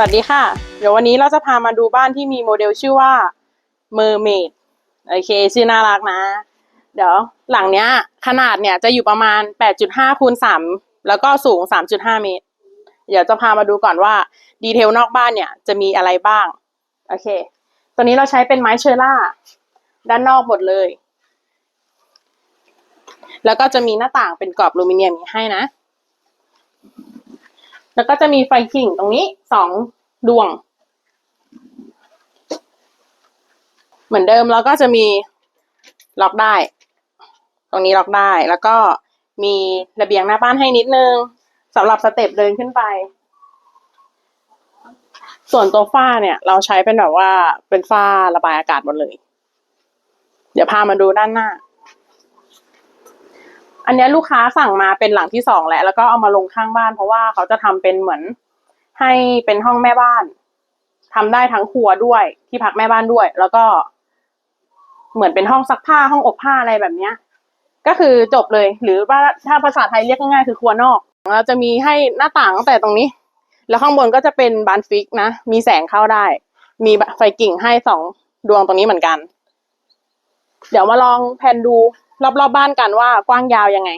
วัสดีค่ะ เดี๋ยววันนี้เราจะพามาดูบ้านที่มีโมเดลชื่อว่า Mermaid โอเค ชื่อน่ารักนะ เดี๋ยวหลังเนี้ย ขนาดเนี่ยจะอยู่ประมาณ 8.5คูณ3แล้วก็สูง 3.5 เมตร เดี๋ยวจะพามาดูก่อนว่า ดีเทลนอกบ้านเนี่ยจะมีอะไรบ้าง โอเค ตัวนี้เราใช้เป็นไม้เชอร่า ด้านนอกหมดเลย แล้วก็จะมีหน้าต่างเป็นกรอบลูมิเนียมนี้ให้นะแล้วก็จะมีไฟขิงตรงนี้สอง ดวง เหมือนเดิมแล้วก็จะมีล็อกได้ ตรงนี้ล็อกได้ แล้วก็มีระเบียงหน้าบ้านให้นิดนึงสำหรับสเต็ปเดินขึ้นไป ส่วนตัวฝ้าเนี่ย เราใช้เป็นแบบว่าเป็นฝ้าระบายอากาศหมดเลย เดี๋ยวพามาดูด้านหน้า อันนี้ลูกค้าสั่งมาเป็นหลังที่สองแล้วแล้วก็เอามาลงข้างบ้าน เพราะว่าเขาจะทำเป็นเหมือน ให้เป็นห้องแม่บ้านทำได้ทั้งครัวด้วย ที่พักแม่บ้านด้วย แล้วก็เหมือนเป็นห้องซักผ้าห้องอบผ้าอะไรแบบเนี้ย ก็คือจบเลย หรือว่าถ้าภาษาไทยเรียกง่ายๆคือครัวนอกเราจะมีให้หน้าต่างตั้งแต่ตรงนี้ แล้วข้างบนก็จะเป็นบานฟิกนะ มีแสงเข้าได้ มีไฟกิ่งให้สองดวงตรงนี้เหมือนกัน เดี๋ยวมาลองแผนดูรอบๆบบ้านกันว่ากว้างยาวยังไง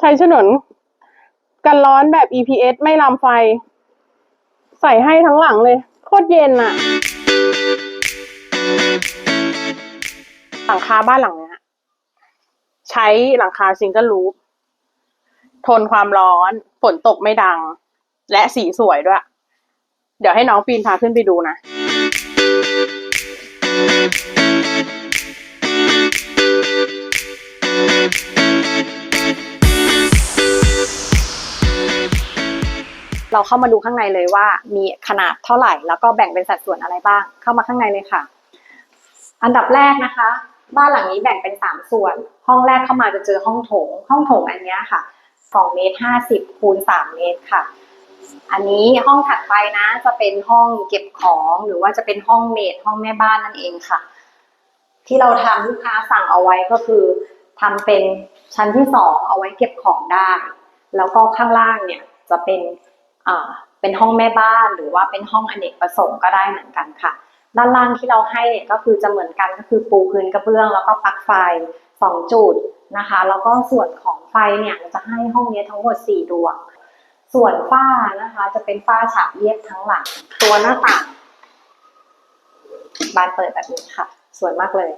ใช้ถนนกันร้อนแบบ EPS ไม่ลามไฟ ใส่ให้ทั้งหลังเลย โคตรเย็นอะหลังคาบ้านหลังเนี้ยใช้หลังคาซิงเกิลลูปทนความร้อน ฝนตกไม่ดัง และสีสวยด้วย เดี๋ยวให้น้องปีนพาขึ้นไปดูนะ เราเข้ามาดูข้างในเลยว่า มีขนาดเท่าไหร่ แล้วก็แบ่งเป็นสัดส่วนอะไรบ้าง เข้ามาข้างในเลยค่ะ อันดับแรกนะคะ บ้านหลังนี้แบ่งเป็นสามส่วน ห้องแรกเข้ามาจะเจอห้องโถง ห้องโถงอันนี้ค่ะสองเมตรห้าสิบคูณสามเมตรค่ะ อันนี้ห้องถัดไปนะ จะเป็นห้องเก็บของหรือว่าจะเป็นห้องเมดห้องแม่บ้านนั่นเองค่ะ ที่เราทำลูกค้าสั่งเอาไว้ก็คือทำเป็นชั้นที่สองเอาไว้เก็บของได้ แล้วก็ข้างล่างเนี่ยจะเป็น เป็นห้องแม่บ้านหรือว่าเป็นห้องอเนกประสงค์ก็ได้เหมือนกันค่ะ ด้านล่างที่เราให้เนี่ยก็คือจะเหมือนกันก็คือปูพื้นกระเบื้อง แล้วก็ปลั๊กไฟสองจุดนะคะ แล้วก็ส่วนของไฟเนี่ยเราจะให้ห้องนี้ทั้งหมดสี่ดวง ส่วนฝ้านะคะจะเป็นฝ้าฉาบเรียบทั้งหลัง ตัวหน้าต่างบานเปิดแบบนี้ค่ะ สวยมากเลย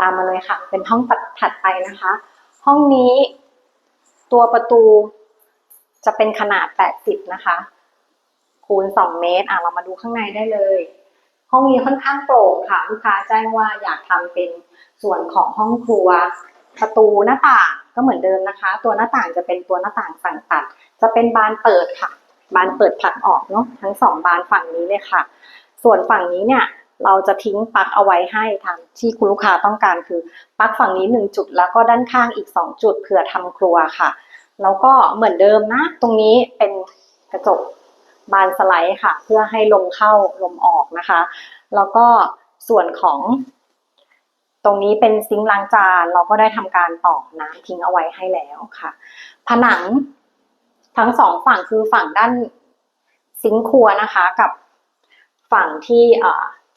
ตามมาเลยค่ะ เป็นห้องถัดไปนะคะ ห้องนี้ ตัวประตูจะเป็นขนาด 80 นะคะ คูณ 2 เมตร อะ เรามาดูข้างในได้เลย ห้องนี้ค่อนข้างโปร่งค่ะ ลูกค้าแจ้งว่าอยากทำเป็นส่วนของห้องครัว ประตูหน้าต่างก็เหมือนเดิมนะคะ ตัวหน้าต่างจะเป็นตัวหน้าต่างฝั่งตัด จะเป็นบานเปิดค่ะ บานเปิดผลักออกเนาะ ทั้งสองบานฝั่งนี้เลยค่ะ ส่วนฝั่งนี้เนี่ย เราจะทิ้งปลั๊กเอาไว้ให้ทางที่คุณลูกค้าต้องการคือปลั๊กฝั่งนี้หนึ่งจุดแล้วก็ด้านข้างอีกสองจุดเผื่อทำครัวค่ะ แล้วก็เหมือนเดิมนะ ตรงนี้เป็นกระจกบานสไลด์ค่ะ เพื่อให้ลมเข้าลมออกนะคะ แล้วก็ส่วนของ ตรงนี้เป็นซิงค์ล้างจาน เราก็ได้ทำการต่อน้ำทิ้งเอาไว้ให้แล้วค่ะ ผนังทั้งสองฝั่งคือฝั่งด้านซิงค์ครัวนะคะ กับฝั่งที่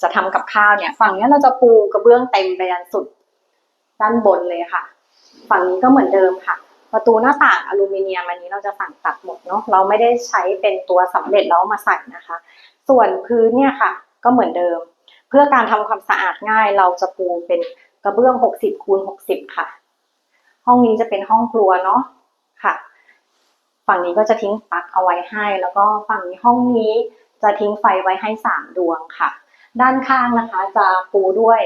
จะทำกับข้าวเนี่ย ฝั่งนี้เราจะปูกระเบื้องเต็มไปยันสุดด้านบนเลยค่ะ ฝั่งนี้ก็เหมือนเดิมค่ะ ประตูหน้าต่างอลูมิเนียมอันนี้เราจะสั่งตัดหมดเนาะเราไม่ได้ใช้เป็นตัวสำเร็จแล้วมาใส่นะคะ ส่วนพื้นเนี่ยค่ะ ก็เหมือนเดิม เพื่อการทำความสะอาดง่ายเราจะปูเป็นกระเบื้อง 60คูณ60 ค่ะ ห้องนี้จะเป็นห้องครัวเนาะค่ะ ฝั่งนี้ก็จะทิ้งปลั๊กเอาไว้ให้ แล้วก็ฝั่งนี้ห้องนี้จะทิ้งไฟไว้ให้สามดวงค่ะ ด้านข้างนะคะ จะปูด้วย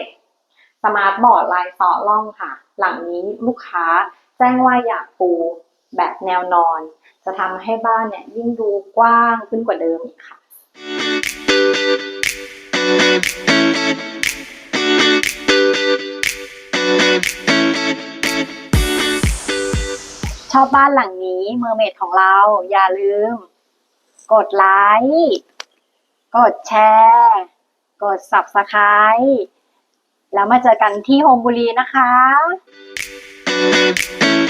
สมาร์ทบอร์ดลายเซาะล่องค่ะ หลังนี้ลูกค้าแจ้งว่าอยากปูแบบแนวนอน จะทำให้บ้านเนี่ยยิ่งดูกว้างขึ้นกว่าเดิมอีกค่ะชอบบ้านหลังนี้เมอร์เมดของเรา อย่าลืม กดไลค์ กดแชร์ กด Subscribe แล้วมาเจอกันที่โฮมบุรีนะคะอะ